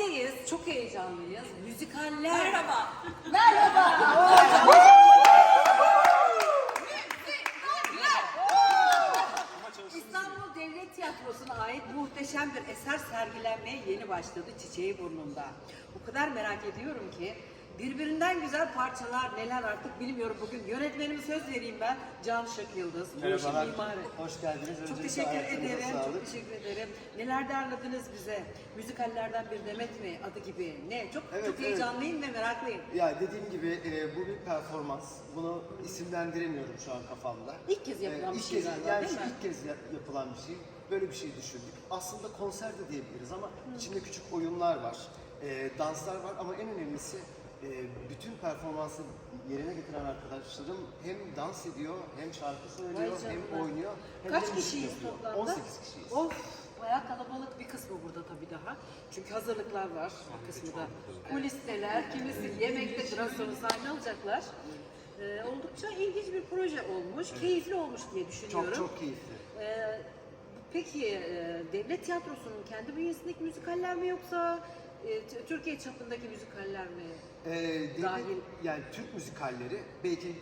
Sahnedeyiz. Çok heyecanlıyız. Müzikaller. Merhaba. İstanbul Devlet Tiyatrosu'na ait muhteşem bir eser sergilenmeye yeni başladı Çiçeği Burnunda. O kadar merak ediyorum ki birbirinden güzel parçalar neler artık bilmiyorum bugün. Yönetmenime söz vereyim ben. Can Şık Yıldız. Bu işin Merhabalar, mimarı. hoş geldiniz. Çok Öncelikle teşekkür ayaklarınıza ederim. sağlık. Çok teşekkür ederim. Neler darladınız bize? Müzikallerden bir demet mi adı gibi? Ne? Çok Evet, çok evet. heyecanlıyım ve meraklıyım. Ya dediğim gibi e, bu bir performans. Bunu isimlendiremiyorum şu an kafamda. İlk kez yapılan E, bir ilk şey kez, galiba, yani değil mi? ilk kez ya- yapılan bir şey. Böyle bir şey düşündük. Aslında konser de diyebiliriz ama içinde küçük oyunlar var. e, danslar var ama en önemlisi e, bütün performansı yerine getiren arkadaşlarım hem dans ediyor, hem şarkı söylüyor, Vay hem canına. oynuyor. Hem Kaç de müzik kişiyiz yapıyor. toplamda? 18 kişiyiz. Of bayağı kalabalık bir kısmı burada tabii daha. Çünkü hazırlıklar var bir kısmı da. Kulisteler, kimisi yemekte biraz sonra sahne alacaklar. Ee, oldukça ilginç bir proje olmuş, keyifli olmuş diye düşünüyorum. Çok çok keyifli. Ee, peki e, devlet tiyatrosunun kendi bünyesindeki müzikaller mi yoksa e, Türkiye çapındaki müzikaller mi? Ee, devlet- Dahil. Yani Türk müzikalleri belki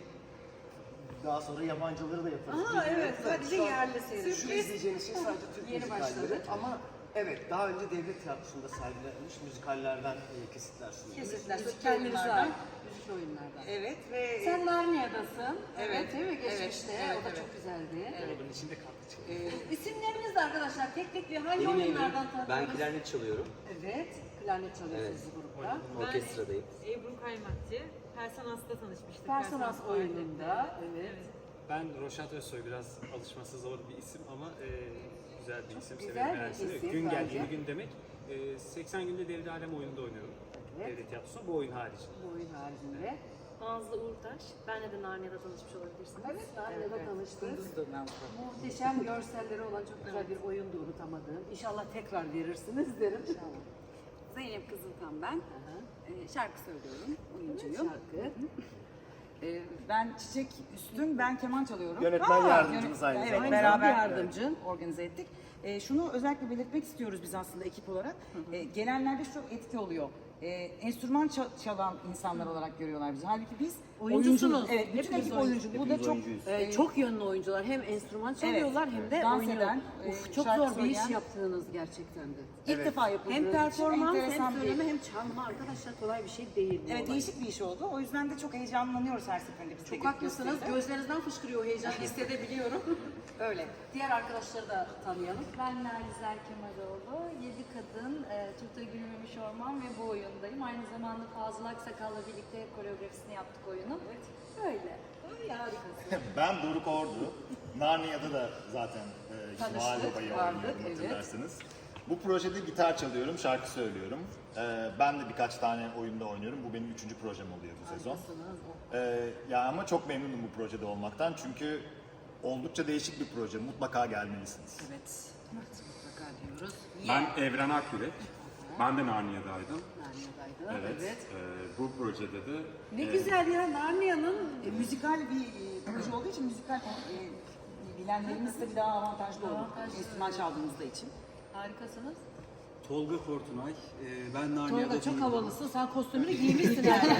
daha sonra yabancıları da yaparız. Aa, bilmiyorum evet, sadece şu yerli seyirci. Şu izleyeceğiniz şey sadece Türk Yeni müzikalleri başladık. ama evet daha önce devlet tiyatrosunda sergilenmiş müzikallerden e, kesitler sunuyoruz. Kesitler, Müzik oyunlardan. müzik oyunlardan. Evet ve Sen Narnia'dasın. Evet, değil mi? evet, Geçmişte. evet, o da evet. çok güzeldi. Arabanın içinde kaldı çıktı. e, İsimleriniz de arkadaşlar tek tek bir hangi Benim oyunlardan Emre, ben tanıdınız? klarnet çalıyorum. Evet. Klarnet çalıyorsunuz Evet. bu grupta. Orkestradayım. Ebru Kaymakçı. Personas'ta tanışmıştık. Personas oyununda. Evet. Ben Roşat Özsoy biraz alışması zor bir isim ama e, güzel bir isim. güzel severim bir isim Gün gel bence. yeni gün demek. E, 80 günde Devri Alem oyununda oynuyorum. Evet. Devlet tiyatrosu bu oyun hariç. Bu oyun haricinde. Nazlı Uğurtaş. Benle de Narnia'da tanışmış olabilirsiniz. Evet, Narnia'da tanıştık. Kunduz'da Nazlı. Muhteşem görselleri olan çok güzel bir oyundu unutamadığım. İnşallah tekrar verirsiniz derim. İnşallah. Zeynep Kızılkan ben. Ee, şarkı söylüyorum, oyuncuyum. Şarkı. Ee, Ben Çiçek Üstün, ben keman çalıyorum. Yönetmen yardımcımız aynı Evet, zamanda. beraber yardımcı. organize ettik. Ee, şunu özellikle belirtmek istiyoruz biz aslında ekip olarak. Ee, gelenlerde çok etki oluyor. Ee, enstrüman ça- çalan insanlar olarak görüyorlar bizi. Halbuki biz Oyuncusunuz. oyuncu- Evet, bütün ekip oyuncu. oyuncu. Bu da çok Ee, çok yönlü oyuncular. Hem enstrüman çalıyorlar hem de Dans oynuyorlar. eden, Of, e, çok şarkı zor bir iş söyleyen. yaptığınız gerçekten de. ilk defa yapıldığı Hem için performans hem bir- söyleme hem çalma arkadaşlar kolay bir şey değil. bu Evet, olay. değişik bir iş oldu. O yüzden de çok heyecanlanıyoruz her seferinde biz de Çok haklısınız. gösteride. Gözlerinizden fışkırıyor o heyecan hissedebiliyorum. Öyle. Diğer arkadaşları da tanıyalım. Ben Nergizler Kemaroğlu, Yedi Kadın, e, Türk'te Gülmemiş Orman ve bu oyundayım. Aynı zamanda Fazıl Aksakal'la birlikte koreografisini yaptık oyunun. Evet. Böyle. Harikasın. Ben Doruk Ordu. Narnia'da da zaten e, Kemal Baba'yı oynuyorum evet. hatırlarsınız. Bu projede gitar çalıyorum, şarkı söylüyorum. E, ben de birkaç tane oyunda oynuyorum. Bu benim üçüncü projem oluyor bu sezon. E, ya ama çok memnunum bu projede olmaktan çünkü oldukça değişik bir proje. Mutlaka gelmelisiniz. Evet. Mutlaka diyoruz. Ben Evren Akgürek. Ben de Narnia'daydım. Narnia'daydı. Evet. Evet. e, bu projede de Ne e, güzel ya Narnia'nın E, müzikal bir e, proje olduğu için müzikal e, bilenlerimiz de bir daha avantajlı olur. Enstrüman çaldığımızda için. harikasınız. Tolga Fortunay, e, ben Narnia'da Tolga çok havalısın. Sen kostümünü giymişsin yani.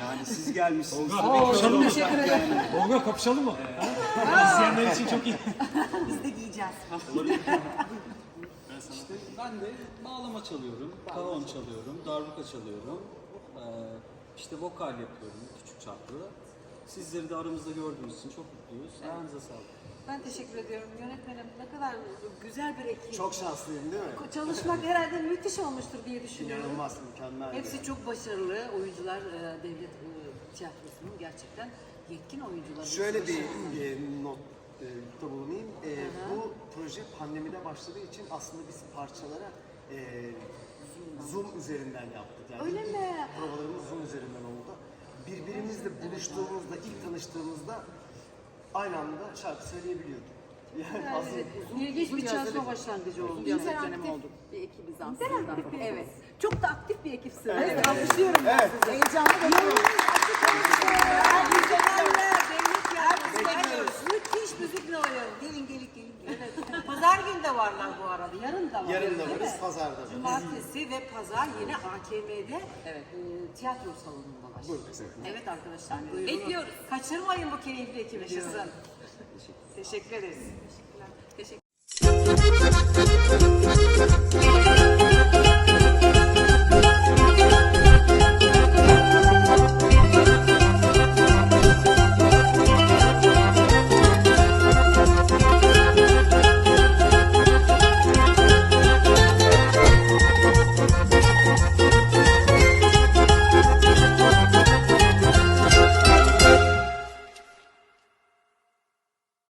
Yani siz gelmişsiniz. Çok teşekkür ederim. Tolga kapışalım mı? İzleyenler için çok iyi. Biz de giyeceğiz. İşte ben de bağlama çalıyorum, karon çalıyorum, darbuka çalıyorum. E, işte vokal yapıyorum küçük çaplı. Sizleri de aramızda gördüğümüz için çok mutluyuz. Ayağınıza sağlık. Ben teşekkür ediyorum yönetmenim. Ne kadar güzel bir ekip. Çok şanslıyım değil mi? Çalışmak herhalde müthiş olmuştur diye düşünüyorum. İnanılmaz mükemmel. Hepsi çok başarılı oyuncular e, devlet e, tiyatrosunun gerçekten yetkin oyuncular. Şöyle bir e, not e, bulunayım. E, proje pandemide başladığı için aslında biz parçalara e, Zoom üzerinden yaptık. Yani Öyle ilk mi? Provalarımız Zoom üzerinden oldu. Birbirimizle buluştuğumuzda, ilk tanıştığımızda aynı anda şarkı söyleyebiliyorduk. Yani aslında İlginç bir çalışma başlangıcı oldu. interaktif bir ekibiz aslında. Evet. Çok da aktif bir ekipsiniz. Evet. Alkışlıyorum ben sizi. Heyecanlı bekliyoruz. Müthiş müzikle oynuyorum. Gelin gelin gelin. Pazar günü de varlar bu arada. Yarın da var. Yarın da Değil varız, mi? pazarda varız. Cumartesi ve pazar yine AKM'de Evet. e, tiyatro salonunda var. Burada. Evet arkadaşlar buyurun. Bekliyoruz. Kaçırmayın bu keyifli ekibi diyorsun. Teşekkür ederiz. Teşekkürler.